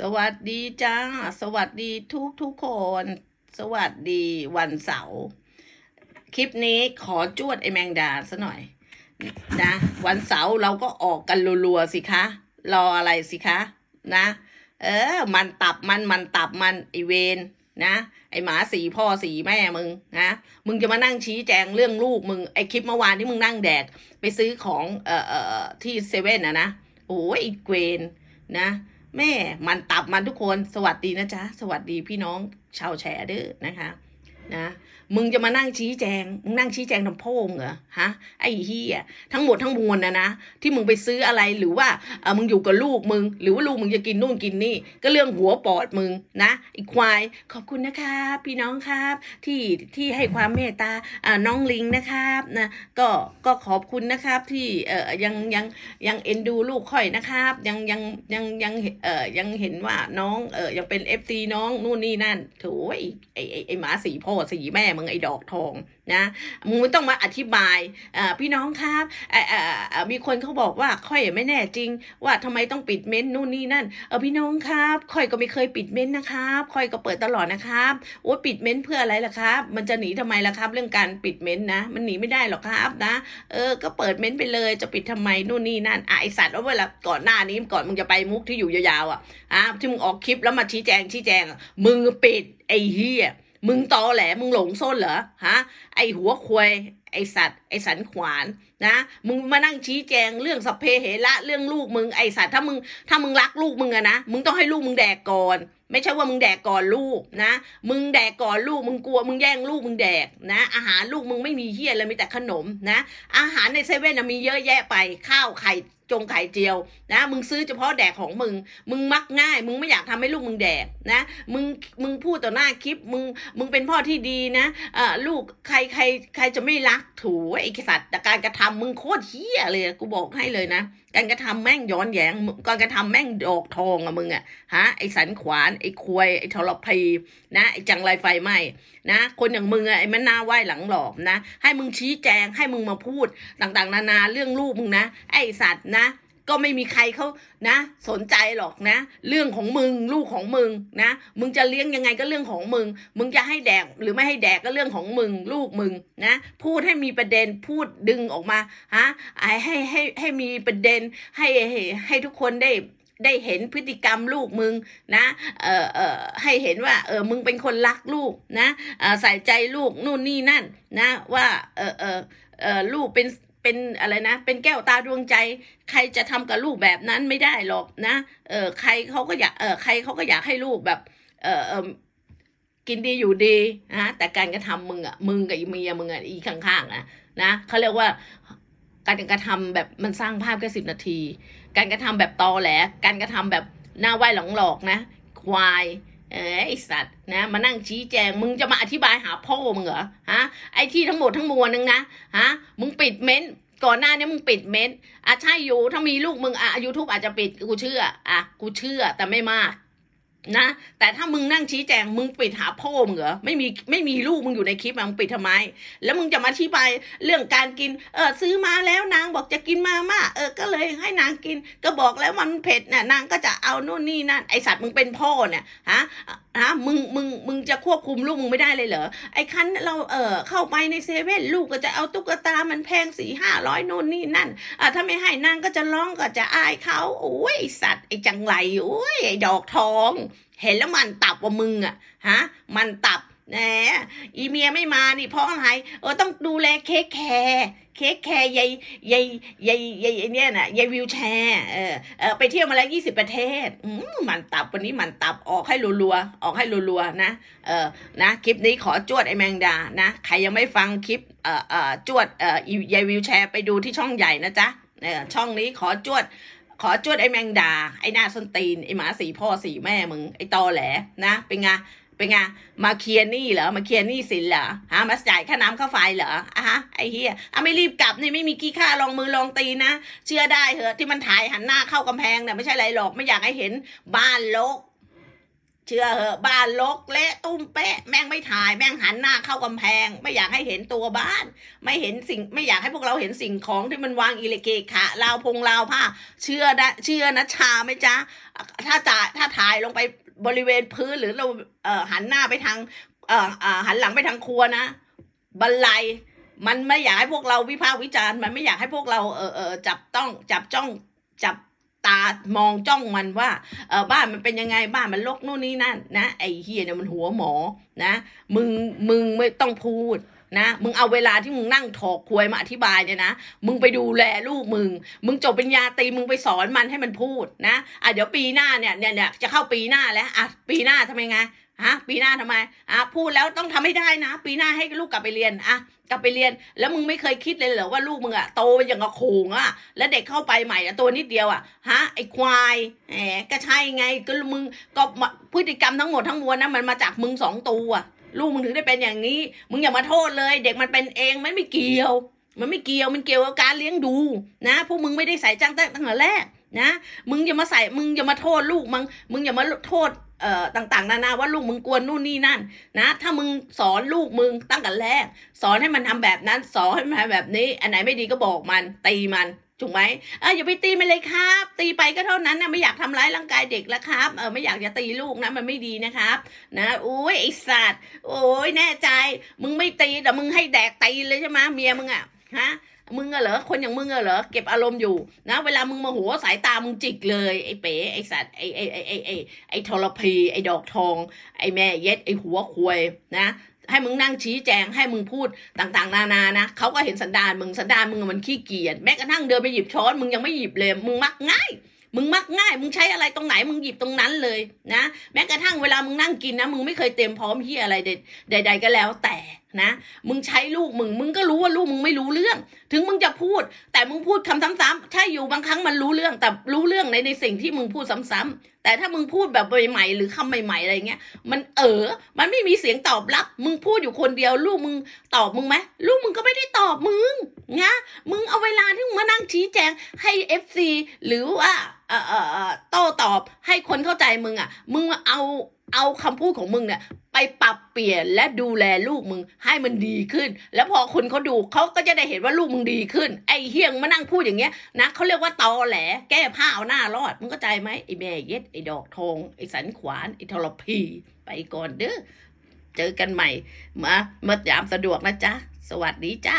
สวัสดีจ้า สวัสดีทุกทุกคน สวัสดีวันเสาร์คลิปนี้ขอจวดไอแมงดาซะหน่อยนะวันเสาร์เราก็ออกกันรัวๆสิคะ รออะไรสิคะนะ เออ มันตับมันมันตับมันไอเวนนะ ไอหมาสีพ่อสีแม่มึงนะมึงจะมานั่งชี้แจงเรื่องลูกมึงไอคลิปเมื่อวานที่มึงนั่งแดก ไปซื้อของเอ่อเอ่อที่เซเว่นอะนะโอ้ยไอเกวนนะ แม่มันตับมันทุกคน สวัสดีนะจ๊ะ สวัสดีพี่น้องชาวแฉเด้อนะคะ นะ มึงจะมานั่งชี้แจง มึงนั่งชี้แจงทำโพงเหรอฮะไอ้เฮียทั้งหมดทั้งมวลนะนะที่มึงไปซื้ออะไรหรือว่าเออมึงอยู่กับลูกมึง หรือว่าลูกมึงจะกินนู่นกินนี่ ก็เรื่องหัวปอดมึงนะอ้ควายขอบคุณนะครับพี่น้องครับที่ที่ให้ความเมตตาอ่าน้องลิงนะครับนะก็ก็ขอบคุณนะครับที่เออยังยังยังเอ็นดูลูกค่อยนะครับ ยังยังยังยังเออยังเห็นว่าน้องเออยังเป็นเอฟซีน้องนู่นนี่นั่นโถไอ้ไอ้ไอ้ไอ้หมาสีพ่อสีแม่มึงไอ้ดอกทองนะมึงไม่ต้องมาอธิบายพี่น้องครับมีคนเขาบอกว่าค่อยไม่แน่จริง ว่าทำไมต้องปิดเม้นท์นู่นนี่นั่นเออพี่น้องครับค่อยก็ไม่เคยปิดเม้นท์นะครับค่อยก็เปิดตลอดนะครับโอ้ปิดเม้นท์เพื่ออะไรล่ะครับ มันจะหนีทำไมล่ะครับ เรื่องการปิดเม้นท์นะ มันหนีไม่ได้หรอกครับนะ เออก็เปิดเม้นท์ไปเลยจะปิดทำไมนู่นนี่นั่นอะไอสัตว์เอาเวลาก่อนหน้านี้ก่อนมึงจะไปมุกที่อยู่ยาวๆอะอะที่มึงออกคลิปแล้วมาชี้แจงชี้แจงมึงปิดไอ้เหี้ย มึงตอแหลมึงหลงส้นเหรอฮะไอหัวควยไอสัตว์ไอสันขวานนะ มึงมานั่งชี้แจงเรื่องสพเพเหระเรื่องลูกมึงไอสัตว์ถ้ามึงถ้ามึงรักลูกมึงอะนะมึงต้องให้ลูกมึงแดกก่อน ไม่ใช่ว่ามึงแดกก่อนลูกนะ มึงแดกก่อนลูกมึงกลัวมึงแย่งลูกมึงแดกนะ อาหารลูกมึงไม่มีเฮียเลยมีแต่ขนมนะ อาหารในเซเว่นนะมีเยอะแยะไปข้าวไข่ จงไข่เจียวนะ มึงซื้อเฉพาะแดกของมึง มึงมักง่าย มึงไม่อยากทำให้ลูกมึงแดกนะ มึงมึงพูดต่อหน้าคลิป มึงมึงเป็นพ่อที่ดีนะเออลูกใครใครใครจะไม่รักถูไอ้สัตว์แต่การกระทำมึงโคตรเฮี้ยเลยกูบอกให้เลยนะ การกระทำแม่งย้อนแยงมึงการกระทำแม่งดอกทองอะมึงอะฮะไอ้สันขวานไอ้ควยไอ้ทรพีนะไอ้จังไรไฟไหมนะ คนอย่างมึงอะไอ้มันหน้าไหวหลังหลอมนะ ให้มึงชี้แจงให้มึงมาพูดต่างๆ นานาเรื่องลูกมึงนะไอ้สัตว์นะก็ไม่มีใครเขานะ สนใจหรอกนะ เรื่องของมึงลูกของมึงนะ มึงจะเลี้ยงยังไงก็เรื่องของมึง มึงจะให้แดกหรือไม่ให้แดกก็เรื่องของมึง ลูกมึงนะ พูดให้มีประเด็นพูดดึงออกมาฮะให้ให้ให้ให้มีประเด็นให้ให้ให้ทุกคนได้ได้เห็นพฤติกรรมลูกมึงนะ เออเออให้เห็นว่า เออ มึงเป็นคนรักลูกนะใส่ใจลูกนู่นนี่นั่น นะ ว่า เออเออเออลูกเป็น เป็นอะไรนะ เป็นแก้วตาดวงใจ ใครจะทำกับลูกแบบนั้นไม่ได้หรอกนะ เออใครเขาก็อยากเออใครเขาก็อยากให้ลูกแบบ เออเออกินดีอยู่ดีนะแต่การกระทำมึงอะมึงกับอีเมียมึงอะอีข้างๆอะนะเขาเรียกว่าการกระทำแบบมันสร้างภาพแค่สิบนาที การกระทำแบบตอแหลการกระทำแบบหน้าไหวหลงหลอกนะ ควาย เออไอสัตว์นะมานั่งชี้แจงมึงจะมาอธิบายหาพ่อมึงเหรอฮะไอที่ทั้งหมดทั้งมวลนึงนะฮะมึงปิดเม้นต์ก่อนหน้านี้มึงปิดเม้นต์อะใช่อยู่ถ้ามีลูกมึงอะยูทูบอาจจะปิดกูเชื่ออะกูเชื่อแต่ไม่มาก นะ แต่ถ้ามึงนั่งชี้แจงมึงปิดหาพ่อมึงเหรอไม่มีไม่มีลูกมึงอยู่ในคลิปมึงปิดทำไม แล้วมึงจะมาอธิบายเรื่องการกินเออซื้อมาแล้วนางบอกจะกินมาม่าเออก็เลยให้นางกิน ก็บอกแล้วมันเผ็ดน่ะนางก็จะเอานู่นนี่นั่นไอสัตว์มึงเป็นพ่อเนี่ยฮะฮะมึงมึงมึงจะควบคุมลูกมึงไม่ได้เลยเหรอไอ้คันเราเออเข้าไปในเซเว่นลูกก็จะเอาตุ๊กตามันแพงสี่ห้าร้อยนู่นนี่นั่นอะถ้าไม่ให้นางก็จะร้องก็จะอายเขาโอ้ยสัตว์ไอ้จังไรโอ้ยไอ้ดอกทอง เห็นแล้วมันตับว่ามึงอะฮะ มันตับแหนอีเมียไม่มานี่เพราะอะไรเออต้องดูแลเค้กแคร์เค้กแคร์ยายยายยายยายเนี่ยน่ะยายวิวแชร์เออเออไปเที่ยวมาแล้วยี่สิบประเทศอืมมันตับวันนี้มันตับออกให้รัวๆออกให้รัวๆนะเออนะคลิปนี้ขอจวดไอแมงดานะใครยังไม่ฟังคลิปเอ่อเอ่อจวดเอ่อยายวิวแชร์ไปดูที่ช่องใหญ่นะจ๊ะเออช่องนี้ขอจวด ขอจวดไอ้แมงดา ไอ้หน้าส้นตีน ไอ้หมาสีพ่อสีแม่มึง ไอ้ตอแหลนะ เป็นไง เป็นไง มาเคลียร์หนี้เหรอ มาเคลียร์หนี้สินเหรอ ฮะ มาจ่ายค่าน้ำค่าไฟเหรออะฮะ ไอ้เฮียอะไม่รีบกลับนี่ไม่มีกี้ค่าลองมือลองตีนนะเชื่อได้เหอะที่มันถ่ายหันหน้าเข้ากำแพงเนี่ยไม่ใช่อะไรหรอก ไม่อยากให้เห็นบ้านลก เชื่อเหอะบ้านลกเละตุ้มเป๊ะแม่งไม่ถ่ายแม่งหันหน้าเข้ากำแพง ไม่อยากให้เห็นตัวบ้าน ไม่เห็นสิ่งไม่อยากให้พวกเราเห็นสิ่งของที่มันวางอิเลเกะขะราวพงราวผ้า เชื่อนะเชื่อนะชาไหมจ๊ะถ้าจ่าถ้าถ่ายลงไปบริเวณพื้นหรือเราเอ่อหันหน้าไปทางเอ่ออ่าหันหลังไปทางครัวนะบันไลมันไม่อยากให้พวกเราวิพากษ์วิจารณ์มันไม่อยากให้พวกเราเออเออจับต้องจับจ้องจับ ตามองจ้องมันว่าเออบ้านมันเป็นยังไงบ้านมันลกนู่นนี่นั่นนะไอ้เฮียเนี่ยมันหัวหมอนะ มึงมึงไม่ต้องพูดนะมึงเอาเวลาที่มึงนั่งถอกควยมาอธิบายเนี่ยนะ มึงไปดูแลลูกมึง มึงจบปริญญาตรีมึงไปสอนมันให้มันพูดนะอะเดี๋ยวปีหน้าเนี่ยเนี่ยเนี่ยจะเข้าปีหน้าแล้วอะปีหน้าทำไมไง ฮะปีหน้าทำไมอะพูดแล้วต้องทำให้ได้นะ ปีหน้าให้ลูกกลับไปเรียนอะกลับไปเรียน แล้วมึงไม่เคยคิดเลยเหรอว่าลูกมึงอะโตเป็นอย่างกับโขงอะแล้วเด็กเข้าไปใหม่อะตัวนิดเดียวอะฮะไอ้ควายแหมก็ใช่ไงก็มึงก็พฤติกรรมทั้งหมดทั้งมวลนะมันมาจากมึงสองตัวลูกมึงถึงได้เป็นอย่างนี้ มึงอย่ามาโทษเลย เด็กมันเป็นเองมันไม่เกี่ยว มันไม่เกี่ยวมันเกี่ยวกับการเลี้ยงดู นะพวกมึงไม่ได้ใส่จ้างตั้งแต่แรกนะ มึงอย่ามาใส่ มึงอย่ามาโทษลูกมึง มึงอย่ามาโทษ เอ่อต่างๆ นานาว่าลูกมึงกวนนู่นนี่นั่น นะ ถ้ามึงสอนลูกมึงตั้งแต่แรก สอนให้มันทำแบบนั้น สอนให้มันทำแบบนี้ อันไหนไม่ดีก็บอกมันตีมันถูกไหมเอออย่าไปตีมันเลยครับ ตีไปก็เท่านั้นนะไม่อยากทำร้ายร่างกายเด็กแล้วครับเออไม่อยากจะตีลูกนะมันไม่ดีนะครับ นะโอ้ยไอสัตว์โอ้ยแน่ใจ มึงไม่ตีแต่มึงให้แดกตีเลยใช่ไหมเมียมึงอะฮะ มึงอะเหรอคนอย่างมึงอะเหรอเก็บอารมณ์อยู่นะ เวลามึงมาหัวสายตามึงจิกเลยไอ้เป๋ไอ้สัตว์ไอ้ไอ้ไอ้ไอ้ไอ้ไอ้ทรพีไอ้ดอกทอง ไอ้แม่เย็ดไอ้หัวควยนะให้มึงนั่งชี้แจงให้มึงพูดต่างๆ นานานะเขาก็เห็นสันดานมึงสันดานมึงมันขี้เกียจแม้กระทั่งเดินไปหยิบช้อนมึงยังไม่หยิบเลยมึงมักง่ายมึงมักง่าย มึงใช้อะไรตรงไหนมึงหยิบตรงนั้นเลยนะ แม้กระทั่งเวลามึงนั่งกินนะ มึงไม่เคยเตรียมพร้อมที่อะไรใดๆก็แล้วแต่นะ มึงใช้ลูกมึง มึงก็รู้ว่าลูกมึงไม่รู้เรื่อง ถึงมึงจะพูด แต่มึงพูดคำซ้ำๆใช่อยู่บางครั้งมันรู้เรื่อง แต่รู้เรื่องในในสิ่งที่มึงพูดซ้ำๆแต่ถ้ามึงพูดแบบใหม่ๆหรือคำใหม่ๆอะไรเงี้ย มันเออ มันไม่มีเสียงตอบรับ มึงพูดอยู่คนเดียว ลูกมึงตอบมึงไหมลูกมึงก็ไม่ได้ตอบมึงนะมึงเอาเวลาที่มึงมานั่งชี้แจงให้เอฟซีหรือว่าเอ่อเออเอ่อโต้ตอบให้คนเข้าใจมึงอะ มึงเอาเอาคำพูดของมึงเนี่ย ไปปรับเปลี่ยนและดูแลลูกมึงให้มันดีขึ้น แล้วพอคนเขาดูเขาก็จะได้เห็นว่าลูกมึงดีขึ้น ไอ้เฮียงมานั่งพูดอย่างเงี้ยนะเขาเรียกว่าตอแหล แก้ผ้าเอาหน้ารอดมึงเข้าใจไหมไอ้แม่เย็ดไอ้ดอกทองไอ้สันขวานไอ้ทรพีไปก่อนเด้อเจอกันใหม่มาเมื่อยามสะดวกนะจ๊ะสวัสดีจ้า